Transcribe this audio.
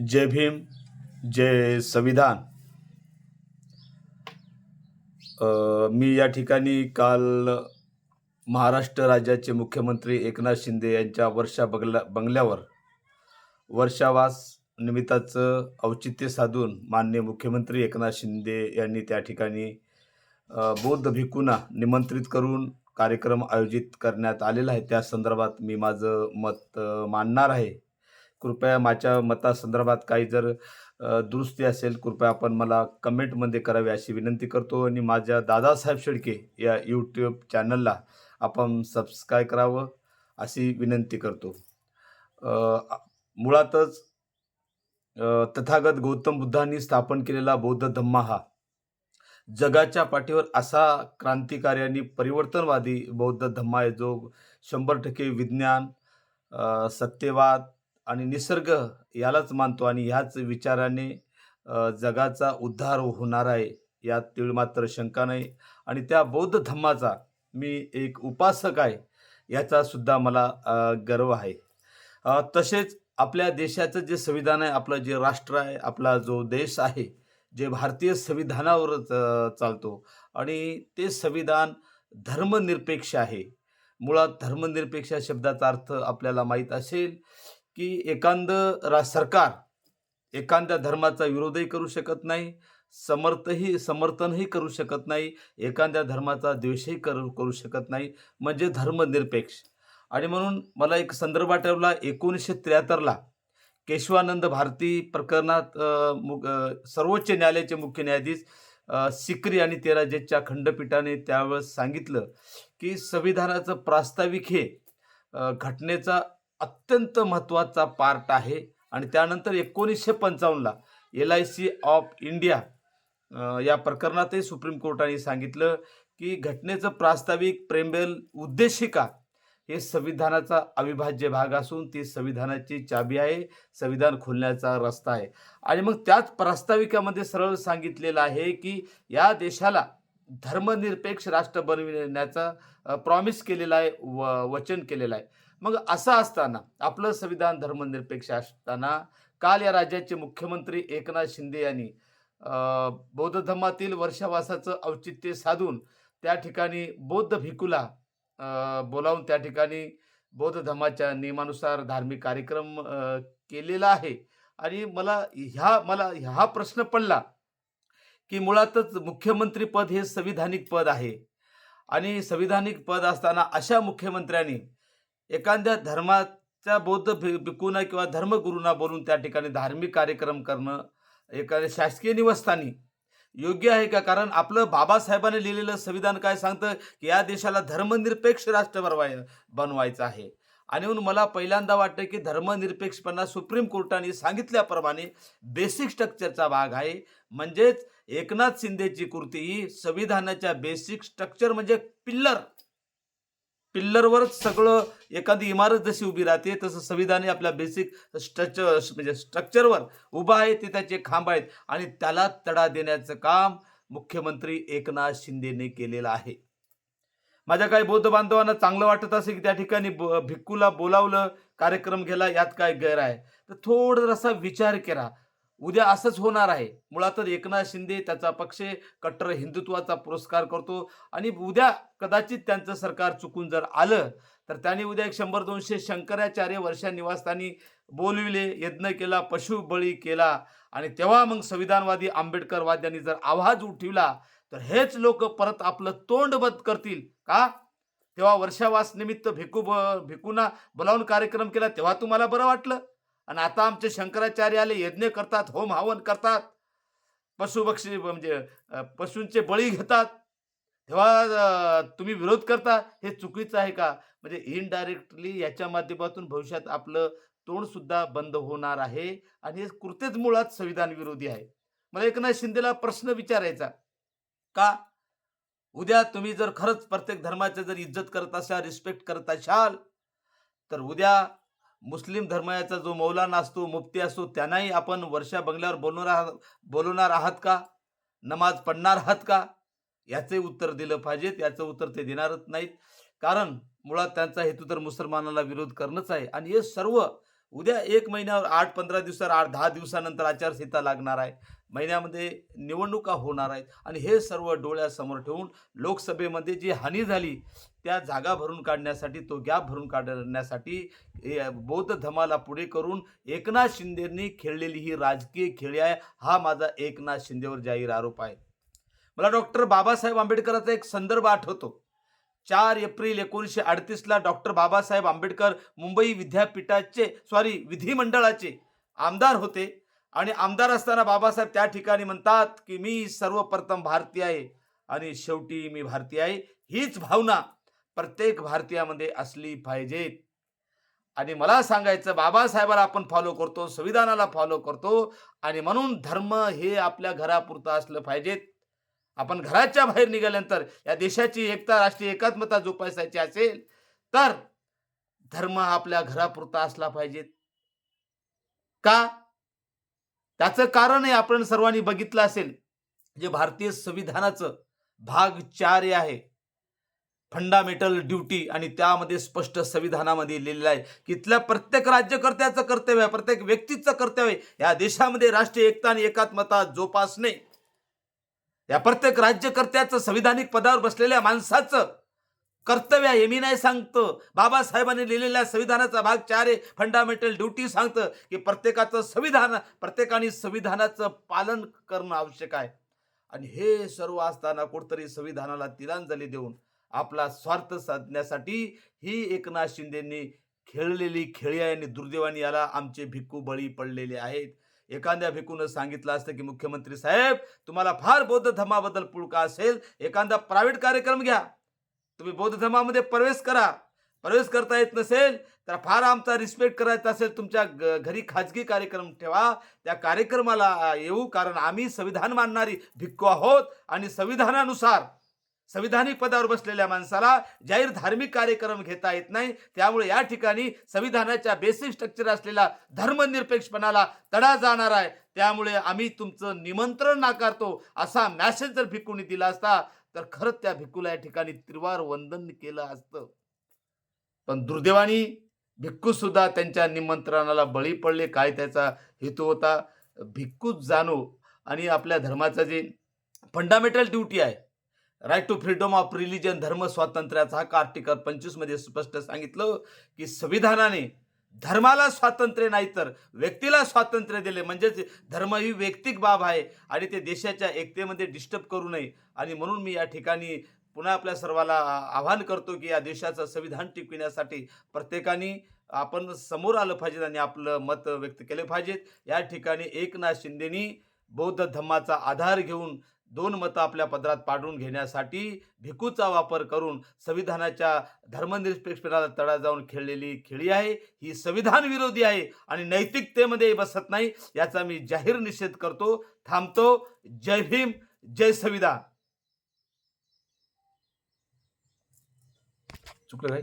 जय भीम जय संविधान. मी या ठिकाणी काल महाराष्ट्र राज्याचे मुख्यमंत्री एकनाथ शिंदे यांच्या वर्षा बंगला बंगल्यावर वर्षावास निमित्ताचं औचित्य साधून माननीय मुख्यमंत्री एकनाथ शिंदे यांनी त्या ठिकाणी बौद्ध भिकूंना निमंत्रित करून कार्यक्रम आयोजित करण्यात आलेला आहे. त्या संदर्भात मी माझं मत मांडणार आहे. कृपया माझ्या मतासंदर्भात काही जर दुरुस्ती असेल कृपया आपण मला कमेंटमध्ये करावी अशी विनंती करतो. आणि माझ्या दादासाहेब शेळके या यूट्यूब चॅनलला आपण सबस्क्राईब करावं अशी विनंती करतो. मुळातच तथागत गौतम बुद्धांनी स्थापन केलेला बौद्ध धम्मा हा जगाच्या पाठीवर असा क्रांतिकारी आणि परिवर्तनवादी बौद्ध धम्मा आहे जो शंभर टक्के विज्ञान सत्यवाद आणि निसर्ग यालाच मानतो आणि ह्याच विचाराने जगाचा उद्धार होणार आहे यात तीळ मात्र शंका नाही. आणि त्या बौद्ध धम्माचा मी एक उपासक आहे याचा सुद्धा मला गर्व आहे. तसेच आपल्या देशाचं जे संविधान आहे आपलं जे राष्ट्र आहे आपला जो देश आहे जे भारतीय संविधानावरच चालतो. आणि ते संविधान धर्मनिरपेक्ष आहे. मुळात धर्मनिरपेक्ष शब्दाचा अर्थ आपल्याला माहीत असेल की एखादं रा सरकार एखाद्या धर्माचा विरोधही करू शकत नाही समर्थही समर्थनही करू शकत नाही एखाद्या धर्माचा द्वेषही करू करू शकत नाही म्हणजे धर्मनिरपेक्ष आणि म्हणून मला एक संदर्भ आठवला एकोणीसशे त्र्याहत्तरला केशवानंद भारती प्रकरणात मु सर्वोच्च न्यायालयाचे मुख्य न्यायाधीश सिक्री आणि तेरा जजच्या खंडपीठाने त्यावेळेस सांगितलं की संविधानाचं प्रास्ताविक हे घटनेचा अत्यंत महत्त्वाचा पार्ट आहे. आणि त्यानंतर एकोणीसशे पंचावन्नला L I C of India या प्रकरणातही सुप्रीम कोर्टाने सांगितलं की घटनेचं प्रास्ताविक प्रेमबेल उद्देशिका हे संविधानाचा अविभाज्य भाग असून ती संविधानाची चाबी आहे संविधान खोलण्याचा रस्ता आहे. आणि मग त्याच प्रास्ताविकामध्ये सरळ सांगितलेलं आहे की या देशाला धर्मनिरपेक्ष राष्ट्र बनविण्याचा प्रॉमिस केलेला आहे व वचन केलेलं आहे. मग असं असताना आपलं संविधान धर्मनिरपेक्ष असताना काल या राज्याचे मुख्यमंत्री एकनाथ शिंदे यांनी बौद्ध धर्मातील वर्षावासाचं औचित्य साधून त्या ठिकाणी बौद्ध भिकूला बोलावून त्या ठिकाणी बौद्ध धर्माच्या नियमानुसार धार्मिक कार्यक्रम केलेला आहे. आणि मला ह्या मला ह्या प्रश्न पडला की मुळातच मुख्यमंत्री पद हे संविधानिक पद आहे. आणि संविधानिक पद असताना अशा मुख्यमंत्र्यांनी एखाद्या धर्माच्या बौद्ध भि किंवा धर्मगुरूंना बोलून त्या ठिकाणी धार्मिक कार्यक्रम करणं एखाद्या शासकीय निवासस्थानी योग्य आहे का? कारण आपलं बाबासाहेबांनी लिहिलेलं संविधान काय सांगतं? की या देशाला धर्मनिरपेक्ष राष्ट्र बनवाय बनवायचं आहे. आणि म्हणून मला पहिल्यांदा वाटतं की धर्मनिरपेक्षपणा सुप्रीम कोर्टाने सांगितल्याप्रमाणे बेसिक स्ट्रक्चरचा भाग आहे. म्हणजेच एकनाथ शिंदेची कृती ही संविधानाच्या बेसिक स्ट्रक्चर म्हणजे पिल्लर. पिल्लरवरच सगळं एखादी इमारत जशी उभी राहते तसं संविधान हे आपल्या बेसिक स्ट्रक्चर म्हणजे स्ट्रक्चरवर उभा आहे ते त्याचे खांब आहेत आणि त्याला तडा देण्याचं काम मुख्यमंत्री एकनाथ शिंदेने केलेलं आहे. माझ्या काही बौद्ध बांधवांना चांगलं वाटत असेल की त्या ठिकाणी भिक्कूला बोलावलं कार्यक्रम केला यात काय गैर आहे? तर थोडासा विचार करा. उद्या असंच होणार आहे. मुळातच एकनाथ शिंदे त्याचा पक्ष कट्टर हिंदुत्वाचा पुरस्कार करतो. आणि उद्या कदाचित त्यांचं सरकार चुकून जर आलं तर त्यांनी उद्या एक शंभर दोनशे शंकराचार्य वर्षा निवासस्थानी बोलविले यज्ञ केला पशुबळी केला. आणि तेव्हा मग संविधानवादी आंबेडकरवाद्यांनी जर आवाज उठविला तर हेच लोक परत आपलं तोंड बंद करतील. का? तेव्हा वर्षावास निमित्त भिकू ब- भिकूंना बोलावून कार्यक्रम केला तेव्हा तुम्हाला बरं वाटलं. आणि आता आमचे शंकराचार्य आले यज्ञ करतात होम हवन करतात पशुपक्षी म्हणजे पशूंचे बळी घेतात. तेव्हा तुम्ही विरोध करता हे चुकीचं आहे का? म्हणजे इनडायरेक्टली याच्या माध्यमातून भविष्यात आपलं तोंड सुद्धा बंद होणार आहे आणि हे कृतेच मुळात संविधान विरोधी आहे. मला एकनाथ शिंदेला प्रश्न विचारायचा का? उद्या तुम्ही जर खरंच प्रत्येक धर्माचं जर इज्जत करत असाल रिस्पेक्ट करत असाल तर उद्या मुस्लिम धर्माचा जो मौलाना असतो मुफ्ती असतो त्यांनाही आपण वर्षा बंगल्यावर बोलणार आहात बोलवणार आहात का? नमाज पडणार आहात का? याचे उत्तर दिलं पाहिजे याचं उत्तर ते देणारच नाहीत. कारण मुळात त्यांचा हेतू तर मुसलमानाला विरोध करणंच आहे. आणि हे सर्व उद्या एक महिन्यावर आठ पंधरा दिवसावर आठ दहा दिवसानंतर आचारसंहिता लागणार आहे. महिन्यामध्ये निवडणुका होणार आहेत. आणि हे सर्व डोळ्यासमोर ठेवून लोकसभेमध्ये जी हानी झाली त्या जागा भरून काढण्यासाठी तो गॅप भरून काढण्यासाठी बौद्ध धमाला पुढे करून एकनाथ शिंदेंनी खेळलेली ही राजकीय खेळी आहे. हा माझा एकनाथ शिंदेवर जाहीर आरोप आहे. मला डॉक्टर बाबासाहेब आंबेडकरांचा एक संदर्भ आठवतो. चार एप्रिल एकोणीसशे अडतीसला डॉक्टर बाबासाहेब आंबेडकर मुंबई विद्यापीठाचे सॉरी विधिमंडळाचे आमदार होते. आणि आमदार असताना बाबासाहेब त्या ठिकाणी म्हणतात की मी सर्वप्रथम भारतीय आहे आणि शेवटी मी भारतीय आहे. हीच भावना प्रत्येक भारतीयामध्ये असली पाहिजे. आणि मला सांगायचं बाबासाहेबाला आपण फॉलो करतो संविधानाला फॉलो करतो. आणि म्हणून धर्म हे आपल्या घरापुरतं असलं पाहिजेत. आपण घराच्या बाहेर निघाल्यानंतर या देशाची एकता राष्ट्रीय एकात्मता जोपासायची असेल तर धर्म आपल्या घरापुरता असला पाहिजे. का? त्याचं कारण आहे आपण सर्वांनी बघितलं असेल जे भारतीय संविधानाचं भाग चार आहे. फंडामेंटल ड्युटी आणि त्यामध्ये स्पष्ट संविधानामध्ये लिहिलेलं आहे की इथल्या प्रत्येक राज्यकर्त्याचं कर्तव्य आहे प्रत्येक व्यक्तीचं कर्तव्य या देशामध्ये राष्ट्रीय एकता आणि एकात्मता जोपासणे. या प्रत्येक राज्यकर्त्याचं संविधानिक पदावर बसलेल्या माणसाचं कर्तव्य आहे हे मी नाही सांगतं. बाबासाहेबांनी लिहिलेल्या संविधानाचा भाग चार आहे. फंडामेंटल ड्युटी सांगतं की प्रत्येकाचं संविधान प्रत्येकाने संविधानाचं पालन करणं आवश्यक आहे. आणि हे सर्व असताना कुठतरी संविधानाला तिलांजली देऊन आपला स्वार्थ साधण्यासाठी ही एकनाथ शिंदेंनी खेळलेली खेळी आहे आणि दुर्दैवाने याला आमचे भिक्खू बळी पडलेले आहेत. एखाद्या भिकून सांगितलं असतं की मुख्यमंत्री साहेब तुम्हाला फार बौद्ध धर्माबद्दल पुळका असेल एखादा प्रायव्हेट कार्यक्रम घ्या. तुम्ही बौद्ध धर्मामध्ये प्रवेश करा. प्रवेश करता येत नसेल तर फार आमचा रिस्पेक्ट करायचा असेल तुमच्या घरी खाजगी कार्यक्रम ठेवा. त्या कार्यक्रमाला येऊ कारण आम्ही संविधान मानणारी भिक्खू आहोत आणि संविधानानुसार संविधानिक पदावर बसलेल्या माणसाला जाहीर धार्मिक कार्यक्रम घेता येत नाही. त्यामुळे या ठिकाणी संविधानाच्या बेसिक स्ट्रक्चर असलेला धर्मनिरपेक्षपणाला तडा जाणार आहे. त्यामुळे आम्ही तुमचं निमंत्रण नाकारतो असा मॅसेज जर भिक्कूने दिला असता तर खरंच त्या भिक्कूला या ठिकाणी त्रिवार वंदन केलं असतं. पण दुर्दैवानी भिक्खू सुद्धा त्यांच्या निमंत्रणाला बळी पडले. काय त्याचा हेतू होता? भिक्खूच जाणो. आणि आपल्या धर्माचं जे फंडामेंटल ड्युटी आहे right to freedom of religion धर्म स्वातंत्र्याचा हक्क आर्टिकल पंचवीसमध्ये स्पष्ट सांगितलं की संविधानाने धर्माला स्वातंत्र्य नाही तर व्यक्तीला स्वातंत्र्य दिले. म्हणजेच धर्म ही वैयक्तिक बाब आहे आणि ते देशाच्या एकतेमध्ये डिस्टर्ब करू नये. आणि म्हणून मी या ठिकाणी पुन्हा आपल्या सर्वाला आवाहन करतो की या देशाचं संविधान टिकविण्यासाठी प्रत्येकाने आपण समोर आलं पाहिजे आणि आपलं मत व्यक्त केले पाहिजेत. या ठिकाणी एकनाथ शिंदेनी बौद्ध धम्माचा आधार घेऊन दोन मतं आपल्या पदरात पाडून घेण्यासाठी भिकूचा वापर करून संविधानाच्या धर्मनिरपेक्षपणाला तडा जाऊन खेळलेली खेळी आहे. ही संविधान विरोधी आहे आणि नैतिकतेमध्ये बसत नाही याचा मी जाहीर निषेध करतो. थांबतो. जय भीम. जय संविधान. चुकलं काय?